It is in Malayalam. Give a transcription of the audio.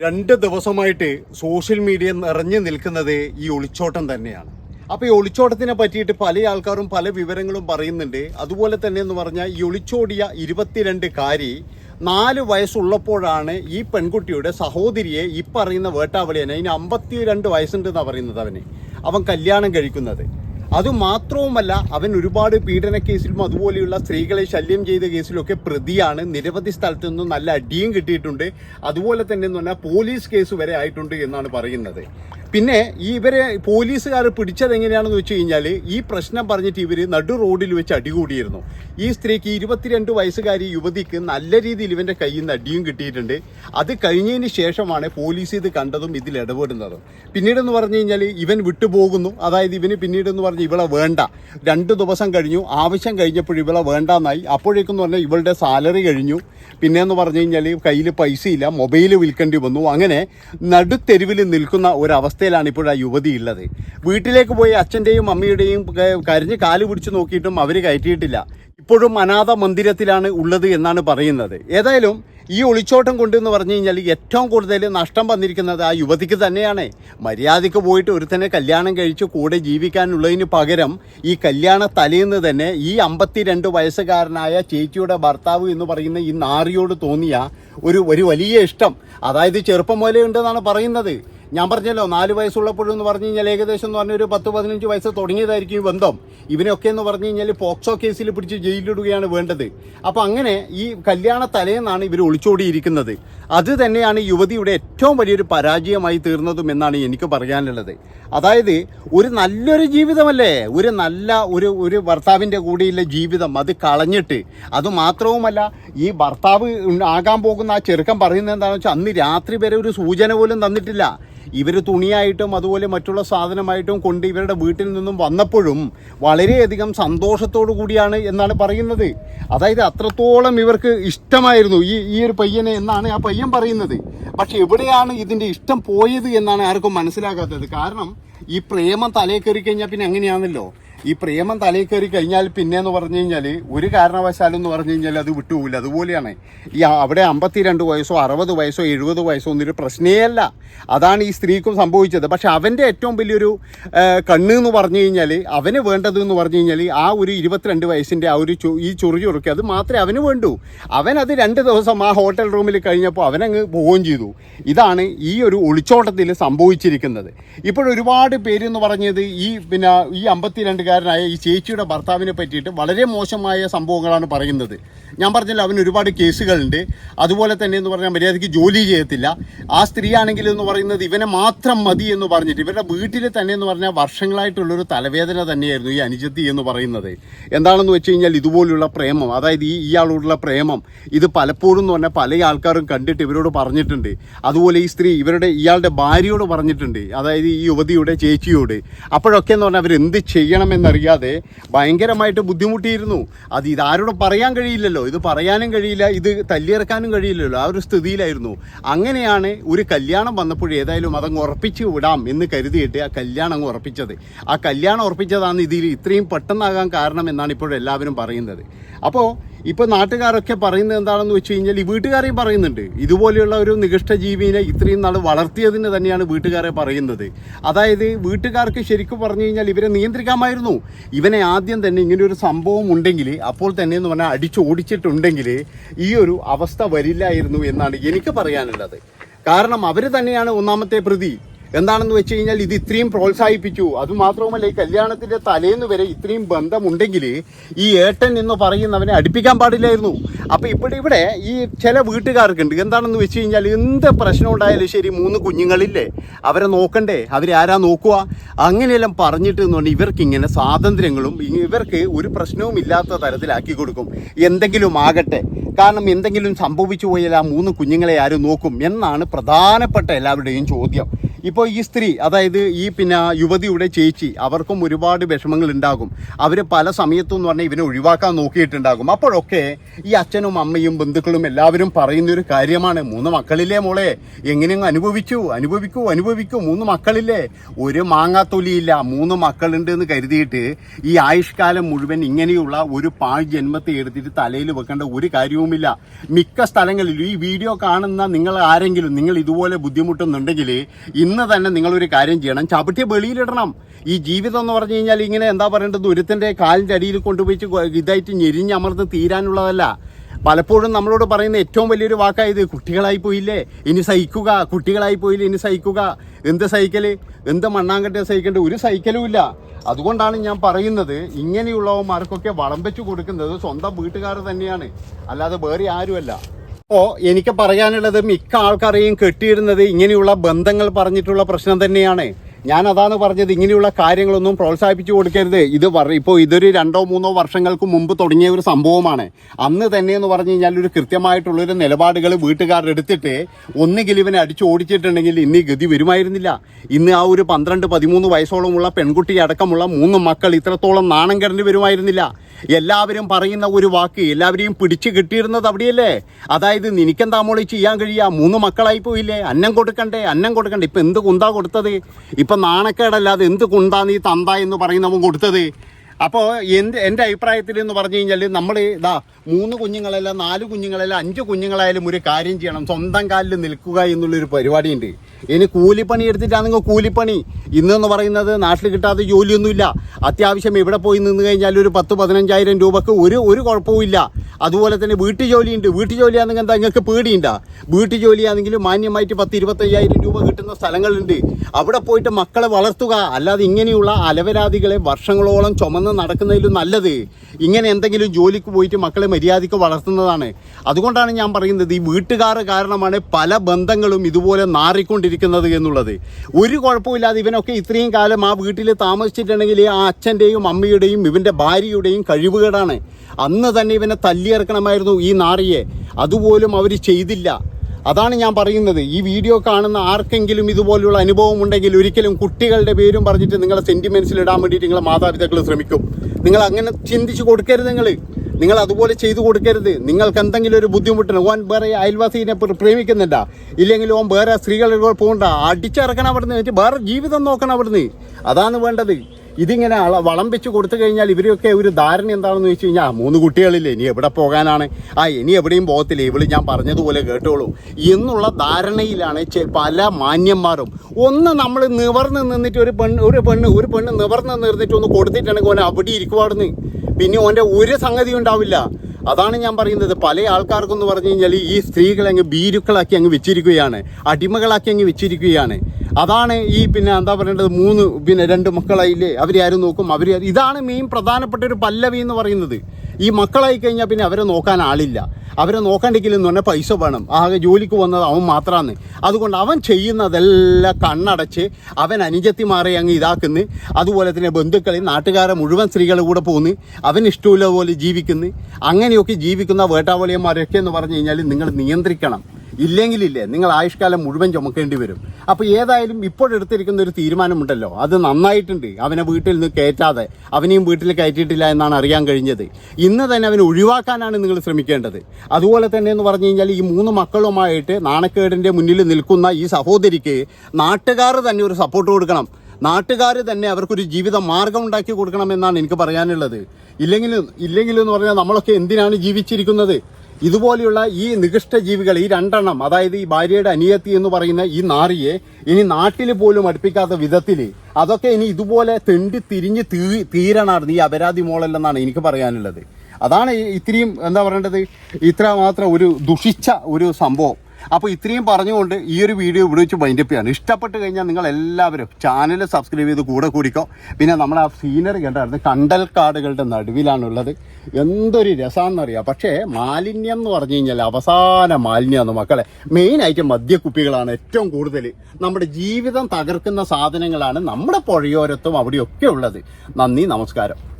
രണ്ട് ദിവസമായിട്ട് സോഷ്യൽ മീഡിയ നിറഞ്ഞു നിൽക്കുന്നത് ഈ ഒളിച്ചോട്ടം തന്നെയാണ്. അപ്പോൾ ഈ ഒളിച്ചോട്ടത്തിനെ പറ്റിയിട്ട് പല ആൾക്കാരും പല വിവരങ്ങളും പറയുന്നുണ്ട്. അതുപോലെ തന്നെ എന്ന് പറഞ്ഞാൽ ഈ ഒളിച്ചോടിയ ഇരുപത്തിരണ്ട് കാരി നാല് വയസ്സുള്ളപ്പോഴാണ് ഈ പെൺകുട്ടിയുടെ സഹോദരിയെ ഈ പറയുന്ന വേട്ടാവളിയനെ അതിന് അമ്പത്തിരണ്ട് വയസ്സുണ്ടെന്നാണ് പറയുന്നത് അവന്. അവൻ കല്യാണം കഴിക്കുന്നത്. അതുമാത്രവുമല്ല അവൻ ഒരുപാട് പീഡന കേസിലും അതുപോലെയുള്ള സ്ത്രീകളെ ശല്യം ചെയ്ത കേസിലൊക്കെ പ്രതിയാണ്. നിരവധി സ്ഥലത്തു നിന്നും നല്ല അടിയും കിട്ടിയിട്ടുണ്ട്. അതുപോലെ തന്നെ എന്ന് പറഞ്ഞാൽ പോലീസ് കേസ് വരെ ആയിട്ടുണ്ട് എന്നാണ് പറയുന്നത്. പിന്നെ ഈ ഇവരെ പോലീസുകാർ പിടിച്ചത് എങ്ങനെയാണെന്ന് വെച്ച് കഴിഞ്ഞാൽ ഈ പ്രശ്നം പറഞ്ഞിട്ട് ഇവർ നടു റോഡിൽ വെച്ച് അടികൂടിയിരുന്നു ഈ സ്ത്രീക്ക് ഇരുപത്തിരണ്ട് വയസ്സുകാരി യുവതിക്ക് നല്ല രീതിയിൽ ഇവന്റെ കയ്യിൽ നിന്ന് അടിയും കിട്ടിയിട്ടുണ്ട്. അത് കഴിഞ്ഞതിന് ശേഷമാണ് പോലീസ് ഇത് കണ്ടതും ഇതിൽ ഇടപെടുന്നതും. പിന്നീടെന്ന് പറഞ്ഞു കഴിഞ്ഞാൽ ഇവൻ വിട്ടുപോകുന്നു. അതായത് ഇവന് പിന്നീടെന്ന് പറഞ്ഞാൽ ഇവളെ വേണ്ട. രണ്ട് ദിവസം കഴിഞ്ഞു. ആവശ്യം കഴിഞ്ഞപ്പോൾ ഇവളെ വേണ്ടെന്നായി. അപ്പോഴേക്കെന്ന് പറഞ്ഞാൽ ഇവളുടെ സാലറി കഴിഞ്ഞു. പിന്നെ എന്ന് പറഞ്ഞു കഴിഞ്ഞാൽ കയ്യിൽ പൈസയില്ല മൊബൈൽ വിൽക്കേണ്ടി വന്നു. അങ്ങനെ നടുത്തെരുവിൽ നിൽക്കുന്ന ഒരവസ്ഥയിലാണ് ഇപ്പോൾ ആ യുവതി ഉള്ളത്. വീട്ടിലേക്ക് പോയി അച്ഛന്റെയും അമ്മയുടെയും കരഞ്ഞ് കാൽ പിടിച്ച് നോക്കിയിട്ടും അവർ കയറ്റിയിട്ടില്ല. ഇപ്പോഴും അനാഥ മന്ദിരത്തിലാണ് ഉള്ളത് എന്നാണ് പറയുന്നത്. ഏതായാലും ഈ ഒളിച്ചോട്ടം കൊണ്ട് എന്ന് പറഞ്ഞു കഴിഞ്ഞാൽ ഏറ്റവും കൂടുതൽ നഷ്ടം വന്നിരിക്കുന്നത് ആ യുവതിക്ക് തന്നെയാണ്. മര്യാദയ്ക്ക് പോയിട്ട് ഒരു തന്നെ കല്യാണം കഴിച്ച് കൂടെ ജീവിക്കാനുള്ളതിന് പകരം ഈ കല്യാണ തലേന്ന് തന്നെ ഈ അമ്പത്തിരണ്ട് വയസ്സുകാരനായ ചേച്ചിയുടെ ഭർത്താവ് എന്ന് പറയുന്ന ഈ നാറിയോട് തോന്നിയ ഒരു ഒരു വലിയ ഇഷ്ടം. അതായത് ചെറുപ്പം മുതലേ ഉണ്ടെന്നാണ് പറയുന്നത്. ഞാൻ പറഞ്ഞല്ലോ നാല് വയസ്സുള്ളപ്പോഴും എന്ന് പറഞ്ഞു കഴിഞ്ഞാൽ ഏകദേശം എന്ന് പറഞ്ഞ ഒരു പത്ത് പതിനഞ്ച് വയസ്സ് തുടങ്ങിയതായിരിക്കും ഈ ബന്ധം. ഇവനൊക്കെ എന്ന് പറഞ്ഞു കഴിഞ്ഞാൽ പോക്സോ കേസിൽ പിടിച്ച് ജയിലിലിടുകയാണ് വേണ്ടത്. അപ്പോൾ അങ്ങനെ ഈ കല്യാണ തലേന്നാണ് ഇവർ ഒളിച്ചോടിയിരിക്കുന്നത്. അത് തന്നെയാണ് യുവതിയുടെ ഏറ്റവും വലിയൊരു പരാജയമായി തീർന്നതും എന്നാണ് എനിക്ക് പറയാനുള്ളത്. അതായത് ഒരു നല്ലൊരു ജീവിതമല്ലേ? ഒരു നല്ല ഒരു ഒരു ഭർത്താവിന്റെ കൂടെയുള്ള ജീവിതം. അത് കളഞ്ഞിട്ട്. അത് മാത്രവുമല്ല ഈ ഭർത്താവ് ആകാൻ പോകുന്ന ആ ചെറുക്കം പറയുന്നത് എന്താണെന്ന് വെച്ചാൽ അന്ന് രാത്രി വരെ ഒരു സൂചന പോലും തന്നിട്ടില്ല. ഇവർ തുണിയായിട്ടും അതുപോലെ മറ്റുള്ള സാധനമായിട്ടും കൊണ്ട് ഇവരുടെ വീട്ടിൽ നിന്നും വന്നപ്പോഴും വളരെയധികം സന്തോഷത്തോടു കൂടിയാണ് എന്നാണ് പറയുന്നത്. അതായത് അത്രത്തോളം ഇവർക്ക് ഇഷ്ടമായിരുന്നു ഈ ഈ ഒരു പയ്യനെ എന്നാണ് ആ പയ്യൻ പറയുന്നത്. പക്ഷെ എവിടെയാണ് ഇതിന്റെ ഇഷ്ടം പോയത് എന്നാണ് ആർക്കും മനസ്സിലാകാത്തത്. കാരണം ഈ പ്രേമം തലേ കയറി കഴിഞ്ഞാൽ പിന്നെ അങ്ങനെയാണല്ലോ ഈ പ്രേമം തലയിൽ കയറി കഴിഞ്ഞാൽ പിന്നെ എന്ന് പറഞ്ഞു കഴിഞ്ഞാൽ ഒരു കാരണവശാലും എന്ന് പറഞ്ഞു കഴിഞ്ഞാൽ അത് വിട്ടുപോകില്ല. അതുപോലെയാണ് ഈ അവിടെ അമ്പത്തിരണ്ട് വയസ്സോ അറുപത് വയസ്സോ എഴുപത് വയസ്സോ ഒന്നൊരു പ്രശ്നേയല്ല. അതാണ് ഈ സ്ത്രീക്കും സംഭവിച്ചത്. പക്ഷെ അവന്റെ ഏറ്റവും വലിയൊരു കണ്ണ് എന്ന് പറഞ്ഞു കഴിഞ്ഞാൽ അവന് വേണ്ടത് എന്ന് പറഞ്ഞു കഴിഞ്ഞാൽ ആ ഒരു ഇരുപത്തിരണ്ട് വയസ്സിന്റെ ആ ഒരു ഈ ചൊറി ചുറുക്കി അത് മാത്രമേ അവന് വേണ്ടൂ. അവൻ അത് രണ്ട് ദിവസം ആ ഹോട്ടൽ റൂമിൽ കഴിഞ്ഞപ്പോൾ അവനങ്ങ് പോവുകയും ചെയ്തു. ഇതാണ് ഈ ഒരു ഒളിച്ചോട്ടത്തിൽ സംഭവിച്ചിരിക്കുന്നത്. ഇപ്പോഴൊരുപാട് പേരെന്ന് പറഞ്ഞത് ഈ പിന്നെ ഈ അമ്പത്തിരണ്ടുകാരനായ ഈ ചേച്ചിയുടെ ഭർത്താവിനെ പറ്റിയിട്ട് വളരെ മോശമായ സംഭവങ്ങളാണ് പറയുന്നത്. ഞാൻ പറഞ്ഞില്ല അവന് ഒരുപാട് കേസുകളുണ്ട്. അതുപോലെ തന്നെ എന്ന് പറഞ്ഞാൽ മര്യാദയ്ക്ക് ജോലി ചെയ്യത്തില്ല. ആ സ്ത്രീ ആണെങ്കിൽ എന്ന് പറയുന്നത് ഇവനെ മാത്രം മതി എന്ന് പറഞ്ഞിട്ട് ഇവരുടെ വീട്ടിൽ തന്നെ എന്ന് പറഞ്ഞാൽ വർഷങ്ങളായിട്ടുള്ളൊരു തലവേദന തന്നെയായിരുന്നു ഈ അനുജത്തി എന്ന് പറയുന്നത്. എന്താണെന്ന് വെച്ച് കഴിഞ്ഞാൽ ഇതുപോലുള്ള പ്രേമം അതായത് ഈ ഇയാളോടുള്ള പ്രേമം ഇത് പലപ്പോഴും എന്ന് പറഞ്ഞാൽ പല ആൾക്കാരും കണ്ടിട്ട് ഇവരോട് പറഞ്ഞിട്ടുണ്ട്. അതുപോലെ ഈ സ്ത്രീ ഇവരുടെ ഇയാളുടെ ഭാര്യയോട് പറഞ്ഞിട്ടുണ്ട് അതായത് ഈ യുവതിയുടെ ചേച്ചിയോട്. അപ്പോഴൊക്കെ എന്ന് പറഞ്ഞാൽ അവരെന്ത് എന്ത് ചെയ്യണമെന്നറിയാതെ ഭയങ്കരമായിട്ട് ബുദ്ധിമുട്ടിയിരുന്നു. അത് ഇതാരോടും പറയാൻ കഴിയില്ലല്ലോ. ഇത് പറയാനും കഴിയില്ല. ഇത് തല്ലിയിറക്കാനും കഴിയില്ലല്ലോ. ആ ഒരു സ്ഥിതിയിലായിരുന്നു. അങ്ങനെയാണ് ഒരു കല്യാണം വന്നപ്പോൾ ഏതായാലും അതങ്ങ് ഉറപ്പിച്ച് വിടാം എന്ന് കരുതിയിട്ട് ആ കല്യാണം അങ്ങ് ഉറപ്പിച്ചത്. ആ കല്യാണം ഉറപ്പിച്ചതാണ് ഇതിൽ ഇത്രയും പെട്ടെന്നാകാൻ കാരണം എന്നാണ് ഇപ്പോൾ എല്ലാവരും പറയുന്നത്. അപ്പോൾ ഇപ്പോൾ നാട്ടുകാരൊക്കെ പറയുന്നത് എന്താണെന്ന് വെച്ച് കഴിഞ്ഞാൽ ഈ വീട്ടുകാരെയും പറയുന്നുണ്ട്. ഇതുപോലെയുള്ള ഒരു നികഷ്ട ജീവിനെ ഇത്രയും നാൾ വളർത്തിയതിന് തന്നെയാണ് വീട്ടുകാരെ പറയുന്നത്. അതായത് വീട്ടുകാർക്ക് ശരിക്കും പറഞ്ഞു കഴിഞ്ഞാൽ ഇവരെ നിയന്ത്രിക്കാമായിരുന്നു. ഇവനെ ആദ്യം തന്നെ ഇങ്ങനെ ഒരു സംഭവം ഉണ്ടെങ്കിൽ അപ്പോൾ തന്നെ എന്ന് പറഞ്ഞാൽ അടിച്ചോടിച്ചിട്ടുണ്ടെങ്കിൽ ഈ ഒരു അവസ്ഥ വരില്ലായിരുന്നു എന്നാണ് എനിക്ക് പറയാനുള്ളത്. കാരണം അവർ തന്നെയാണ് ഒന്നാമത്തെ പ്രതി. എന്താണെന്ന് വെച്ച് കഴിഞ്ഞാൽ ഇത് ഇത്രയും പ്രോത്സാഹിപ്പിച്ചു. അതുമാത്രവുമല്ല ഈ കല്യാണത്തിന്റെ തലേന്ന് വരെ ഇത്രയും ബന്ധമുണ്ടെങ്കിൽ ഈ ഏട്ടൻ എന്ന് പറയുന്നവനെ അടുപ്പിക്കാൻ പാടില്ലായിരുന്നു. അപ്പൊ ഇവിടെ ഇവിടെ ഈ ചില വീട്ടുകാർക്കുണ്ട്. എന്താണെന്ന് വെച്ച് കഴിഞ്ഞാൽ എന്ത് പ്രശ്നം ഉണ്ടായാലും ശരി മൂന്ന് കുഞ്ഞുങ്ങളില്ലേ അവരെ നോക്കണ്ടേ അവരാരാ നോക്കുക? അങ്ങനെയെല്ലാം പറഞ്ഞിട്ട് എന്ന് പറഞ്ഞാൽ ഇവർക്ക് ഇങ്ങനെ സ്വാതന്ത്ര്യങ്ങളും ഇവർക്ക് ഒരു പ്രശ്നവും ഇല്ലാത്ത തരത്തിലാക്കി കൊടുക്കും. എന്തെങ്കിലും ആകട്ടെ. കാരണം എന്തെങ്കിലും സംഭവിച്ചു പോയാൽ ആ മൂന്ന് കുഞ്ഞുങ്ങളെ ആരും നോക്കും? എന്നാണ് പ്രധാനപ്പെട്ട എല്ലാവരുടെയും ചോദ്യം. ഇപ്പോൾ ഈ സ്ത്രീ അതായത് ഈ പിന്നെ യുവതിയുടെ ചേച്ചി അവർക്കും ഒരുപാട് വിഷമങ്ങൾ ഉണ്ടാകും അവർ പല സമയത്തും എന്ന് പറഞ്ഞാൽ ഇവനെ ഒഴിവാക്കാൻ നോക്കിയിട്ടുണ്ടാകും. അപ്പോഴൊക്കെ ഈ അച്ഛനും അമ്മയും ബന്ധുക്കളും എല്ലാവരും പറയുന്ന ഒരു കാര്യമാണ്. മൂന്ന് മക്കളില്ലേ മോളെ? എങ്ങനെയും അനുഭവിച്ചു? അനുഭവിക്കൂ അനുഭവിക്കൂ. മൂന്ന് മക്കളില്ലേ? ഒരു മാങ്ങാത്തൊലിയില്ല. മൂന്ന് മക്കളുണ്ട് എന്ന് കരുതിയിട്ട് ഈ ആയുഷ്കാലം മുഴുവൻ ഇങ്ങനെയുള്ള ഒരു പാഴ് ജന്മത്തെ എടുത്തിട്ട് തലയിൽ വെക്കേണ്ട ഒരു കാര്യവുമില്ല. മിക്ക സ്ഥലങ്ങളിലും ഈ വീഡിയോ കാണുന്ന നിങ്ങൾ ആരെങ്കിലും നിങ്ങൾ ഇതുപോലെ ബുദ്ധിമുട്ടുന്നുണ്ടെങ്കിൽ ഇന്ന് തന്നെ നിങ്ങളൊരു കാര്യം ചെയ്യണം. ചവിട്ടി വെളിയിലിടണം. ഈ ജീവിതം എന്ന് പറഞ്ഞു കഴിഞ്ഞാൽ ഇങ്ങനെ എന്താ പറയേണ്ടത്? ഒരുത്തിന്റെ കാലിന്റെ അടിയിൽ കൊണ്ടുപോയി കൊ- ഇതായിട്ട് ഞെരിഞ്ഞമർന്ന് തീരാനുള്ളതല്ല. പലപ്പോഴും നമ്മളോട് പറയുന്ന ഏറ്റവും വലിയൊരു വാക്കായത് കുട്ടികളായി പോയില്ലേ ഇനി സഹിക്കുക. കുട്ടികളായി പോയില്ലേ ഇനി സഹിക്കുക. എന്ത് സൈക്കിൾ എന്ത് മണ്ണാങ്കട്ടെ സഹിക്കേണ്ട? ഒരു സൈക്കിളും ഇല്ല. അതുകൊണ്ടാണ് ഞാൻ പറയുന്നത് ഇങ്ങനെയുള്ളവന്മാർക്കൊക്കെ വളം വെച്ച് കൊടുക്കുന്നത് സ്വന്തം വീട്ടുകാർ തന്നെയാണ്. അല്ലാതെ വേറെ ആരുമല്ല. ഓ എനിക്ക് പറയാനുള്ളത് മിക്ക ആൾക്കാരെയും കെട്ടിയിരുന്നത് ഇങ്ങനെയുള്ള ബന്ധങ്ങൾ പറഞ്ഞിട്ടുള്ള പ്രശ്നം തന്നെയാണ്. ഞാൻ അതാണ് പറഞ്ഞത് ഇങ്ങനെയുള്ള കാര്യങ്ങളൊന്നും പ്രോത്സാഹിപ്പിച്ചു കൊടുക്കരുത്. ഇത് ഇപ്പോൾ ഇതൊരു രണ്ടോ മൂന്നോ വർഷങ്ങൾക്ക് മുമ്പ് തുടങ്ങിയ ഒരു സംഭവമാണ്. അന്ന് തന്നെ എന്ന് പറഞ്ഞു കഴിഞ്ഞാൽ ഒരു കൃത്യമായിട്ടുള്ളൊരു നിലപാടുകൾ വീട്ടുകാർ എടുത്തിട്ട് ഒന്നുകിൽ ഇവനെ അടിച്ചു ഓടിച്ചിട്ടുണ്ടെങ്കിൽ ഇന്ന് ഈ ഗതി വരുമായിരുന്നില്ല. ഇന്ന് ആ ഒരു പന്ത്രണ്ട് പതിമൂന്ന് വയസ്സോളമുള്ള പെൺകുട്ടി അടക്കമുള്ള മൂന്ന് മക്കൾ ഇത്രത്തോളം നാണം കിടന്നു വരുമായിരുന്നില്ല. എല്ലാവരും പറയുന്ന ഒരു വാക്ക് എല്ലാവരെയും പിടിച്ചു കിട്ടിയിരുന്നത് അവിടെയല്ലേ? അതായത് നിനക്കെന്താ മോളി ചെയ്യാൻ കഴിയുക മൂന്ന് മക്കളായി പോയില്ലേ? അന്നം കൊടുക്കണ്ടേ? അന്നം കൊടുക്കണ്ടേ? ഇപ്പം എന്ത് കുന്താ കൊടുത്തത്? ഇപ്പം നാണക്കേടല്ലാതെ എന്ത് കുന്താ നീ തന്ത എന്ന് പറയുന്നവൻ കൊടുത്തത്? അപ്പോൾ എന്റെ എന്റെ അഭിപ്രായത്തിൽ എന്ന് പറഞ്ഞു കഴിഞ്ഞാൽ നമ്മൾ ഇതാ മൂന്ന് കുഞ്ഞുങ്ങളെല്ലാം നാല് കുഞ്ഞുങ്ങളെല്ലാം അഞ്ച് കുഞ്ഞുങ്ങളായാലും ഒരു കാര്യം ചെയ്യണം. സ്വന്തം കാലിൽ നിൽക്കുക എന്നുള്ളൊരു പരിപാടിയുണ്ട്. ഇനി കൂലിപ്പണി എടുത്തിട്ടാണെങ്കിൽ കൂലിപ്പണി. ഇന്നെന്ന് പറയുന്നത് നാട്ടിൽ കിട്ടാത്ത ജോലിയൊന്നുമില്ല. അത്യാവശ്യം ഇവിടെ പോയി നിന്ന് കഴിഞ്ഞാൽ ഒരു പത്ത് പതിനഞ്ചായിരം രൂപക്ക് ഒരു ഒരു കുഴപ്പവുമില്ല അതുപോലെ തന്നെ വീട്ടു ജോലിയുണ്ട്. വീട്ടു ജോലിയാണെങ്കിൽ എന്താ നിങ്ങൾക്ക് പേടിയുണ്ട? വീട്ടു ജോലിയാണെങ്കിൽ മാന്യമായിട്ട് പത്ത് ഇരുപത്തയ്യായിരം രൂപ കിട്ടുന്ന സ്ഥലങ്ങളുണ്ട്. അവിടെ പോയിട്ട് മക്കളെ വളർത്തുക. അല്ലാതെ ഇങ്ങനെയുള്ള അലവരാതികളെ വർഷങ്ങളോളം ചുമന്ന് നടക്കുന്നതിലും നല്ലത്. ഇങ്ങനെ എന്തെങ്കിലും ജോലിക്ക് പോയിട്ട് മക്കളെ മര്യാദയ്ക്ക് വളർത്തുന്നതാണ്. അതുകൊണ്ടാണ് ഞാൻ പറയുന്നത് ഈ വീട്ടുകാർ കാരണമാണ് പല ബന്ധങ്ങളും ഇതുപോലെ നാറിക്കൊണ്ടിരിക്കുന്നത്. എന്നുള്ളത്. ഒരു കുഴപ്പമില്ലാതെ ഇവനൊക്കെ ഇത്രയും കാലം ആ വീട്ടിൽ താമസിച്ചിട്ടുണ്ടെങ്കിൽ ആ അച്ഛന്റെയും അമ്മയുടെയും ഇവന്റെ ഭാര്യയുടെയും കഴിവുകേടാണ്. അന്ന് തന്നെ ഇവനെ തല്ലിയിറക്കണമായിരുന്നു ഈ നാറിയെ. അതുപോലും അവർ ചെയ്തില്ല. അതാണ് ഞാൻ പറയുന്നത്. ഈ വീഡിയോ കാണുന്ന ആർക്കെങ്കിലും ഇതുപോലുള്ള അനുഭവം ഉണ്ടെങ്കിൽ ഒരിക്കലും കുട്ടികളുടെ പേരും പറഞ്ഞിട്ട് നിങ്ങളെ സെന്റിമെൻസിൽ ഇടാൻ വേണ്ടിയിട്ട് നിങ്ങളെ മാതാപിതാക്കൾ ശ്രമിക്കും. നിങ്ങൾ അങ്ങനെ ചിന്തിച്ച് കൊടുക്കരുത് നിങ്ങൾ നിങ്ങൾ അതുപോലെ ചെയ്തു കൊടുക്കരുത്. നിങ്ങൾക്ക് എന്തെങ്കിലും ഒരു ബുദ്ധിമുട്ടുണ്ട് ഓൻ വേറെ അയൽവാസിനെ പ്രേമിക്കുന്നുണ്ട? ഇല്ലെങ്കിൽ ഓൻ വേറെ സ്ത്രീകളെ പോകണ്ട? അടിച്ചിറക്കണം അവിടുന്ന് വെച്ച് വേറെ ജീവിതം നോക്കണം അവിടുന്ന്. അതാണ് വേണ്ടത്. ഇതിങ്ങനെ അള വളമ്പിച്ച് കൊടുത്തു കഴിഞ്ഞാൽ ഇവരെയൊക്കെ ഒരു ധാരണ എന്താണെന്ന് വെച്ച് കഴിഞ്ഞാൽ മൂന്ന് കുട്ടികളില്ലേ ഇനി എവിടെ പോകാനാണ്? ആ ഇനി എവിടെയും പോകത്തില്ല? ഇവൾ ഞാൻ പറഞ്ഞതുപോലെ കേട്ടോളൂ. എന്നുള്ള ധാരണയിലാണ് പല മാന്യന്മാരും. ഒന്ന് നമ്മൾ നിവർന്ന് നിന്നിട്ട് ഒരു പെണ്ണ് ഒരു പെണ്ണ് ഒരു പെണ്ണ് നിവർന്ന് നിർന്നിട്ട് ഒന്ന് കൊടുത്തിട്ടുണ്ടെങ്കിൽ ഓൻ അവിടെ ഇരിക്കുവാടുന്ന് പിന്നെ ഓന്റെ ഒരു സംഗതി ഉണ്ടാവില്ല. അതാണ് ഞാൻ പറയുന്നത്. പല ആൾക്കാർക്കും എന്ന് പറഞ്ഞു കഴിഞ്ഞാൽ ഈ സ്ത്രീകളെ അങ്ങ് ഭീരുക്കളാക്കി അങ്ങ് വെച്ചിരിക്കുകയാണ്. അടിമകളാക്കി അങ്ങ് വെച്ചിരിക്കുകയാണ്. അതാണ് ഈ പിന്നെ എന്താ പറയേണ്ടത് മൂന്ന് പിന്നെ രണ്ട് മക്കളായില്ലേ? അവരെ ആരും നോക്കും? അവർ ഇതാണ് മെയിൻ പ്രധാനപ്പെട്ട ഒരു പല്ലവി എന്ന് പറയുന്നത്. ഈ മക്കളായി കഴിഞ്ഞാൽ പിന്നെ അവരെ നോക്കാൻ ആളില്ല. അവരെ നോക്കണ്ടെങ്കിലും എന്ന് പറഞ്ഞാൽ പൈസ വേണം. ആകെ ജോലിക്ക് വന്നത് അവൻ മാത്രമാണ് അതുകൊണ്ട് അവൻ ചെയ്യുന്നതെല്ലാം കണ്ണടച്ച് അവൻ അനുജത്തിമാരെ അങ്ങ് ഇതാക്കുന്നു. അതുപോലെ തന്നെ ബന്ധുക്കളെ നാട്ടുകാരെ മുഴുവൻ സ്ത്രീകൾ കൂടെ പോകുന്നു അവൻ ഇഷ്ടമുള്ള പോലെ ജീവിക്കുന്നു. അങ്ങനെയൊക്കെ ജീവിക്കുന്ന വേട്ടാവളിയന്മാരൊക്കെ എന്ന് പറഞ്ഞു കഴിഞ്ഞാൽ നിങ്ങൾ നിയന്ത്രിക്കണം. ഇല്ലെങ്കിലില്ലേ നിങ്ങൾ ആയുഷ്കാലം മുഴുവൻ ചുമക്കേണ്ടി വരും. അപ്പോൾ ഏതായാലും ഇപ്പോഴെടുത്തിരിക്കുന്ന ഒരു തീരുമാനമുണ്ടല്ലോ. അത് നന്നായിട്ടുണ്ട്. അവനെ വീട്ടിൽ നിന്ന് കയറ്റാതെ. അവനെയും വീട്ടിൽ കയറ്റിയിട്ടില്ല എന്നാണ് അറിയാൻ കഴിഞ്ഞത്. ഇന്ന് തന്നെ അവനെ ഒഴിവാക്കാനാണ് നിങ്ങൾ ശ്രമിക്കേണ്ടത്. അതുപോലെ തന്നെ എന്ന് പറഞ്ഞു കഴിഞ്ഞാൽ ഈ മൂന്ന് മക്കളുമായിട്ട് നാണക്കേടിന്റെ മുന്നിൽ നിൽക്കുന്ന ഈ സഹോദരിക്ക് നാട്ടുകാർ തന്നെ ഒരു സപ്പോർട്ട് കൊടുക്കണം. നാട്ടുകാർ തന്നെ അവർക്കൊരു ജീവിത മാർഗം ഉണ്ടാക്കി കൊടുക്കണമെന്നാണ് എനിക്ക് പറയാനുള്ളത്. ഇല്ലെങ്കിലും ഇല്ലെങ്കിലും എന്ന് പറഞ്ഞാൽ നമ്മളൊക്കെ എന്തിനാണ് ജീവിച്ചിരിക്കുന്നത്? ഇതുപോലെയുള്ള ഈ നികൃഷ്ട ജീവികൾ ഈ രണ്ടെണ്ണം അതായത് ഈ ഭാര്യയുടെ അനിയത്തി എന്ന് പറയുന്ന ഈ നാറിയെ ഇനി നാട്ടിൽ പോലും അടുപ്പിക്കാത്ത വിധത്തിൽ അതൊക്കെ ഇനി ഇതുപോലെ തെണ്ടി തിരിഞ്ഞ് തീ തീരണമായിരുന്നു ഈ അപരാധി മോളല്ലെന്നാണ് എനിക്ക് പറയാനുള്ളത്. അതാണ് ഇത്രയും എന്താ പറയേണ്ടത്? ഇത്ര മാത്രം ഒരു ദുഷിച്ച ഒരു സംഭവം. അപ്പോൾ ഇത്രയും പറഞ്ഞുകൊണ്ട് ഈ ഒരു വീഡിയോ ഇവിടെ വെച്ച് മൈൻഡപ്പ് ചെയ്യാണ്. ഇഷ്ടപ്പെട്ട് കഴിഞ്ഞാൽ നിങ്ങൾ എല്ലാവരും ചാനൽ സബ്സ്ക്രൈബ് ചെയ്ത് കൂടെ കൂടിക്കോ. പിന്നെ നമ്മൾ ആ സീനറി കണ്ടായിരുന്നു കണ്ടൽക്കാടുകളുടെ നടുവിലാണുള്ളത്. എന്തൊരു രസമാണെന്നറിയാം പക്ഷേ മാലിന്യം എന്ന് പറഞ്ഞു കഴിഞ്ഞാൽ അവസാന മാലിന്യമാണ് മക്കളെ. മെയിനായിട്ട് മദ്യക്കുപ്പികളാണ് ഏറ്റവും കൂടുതൽ. നമ്മുടെ ജീവിതം തകർക്കുന്ന സാധനങ്ങളാണ് നമ്മുടെ പുഴയോരത്തും അവിടെയൊക്കെ ഉള്ളത്. നന്ദി നമസ്കാരം.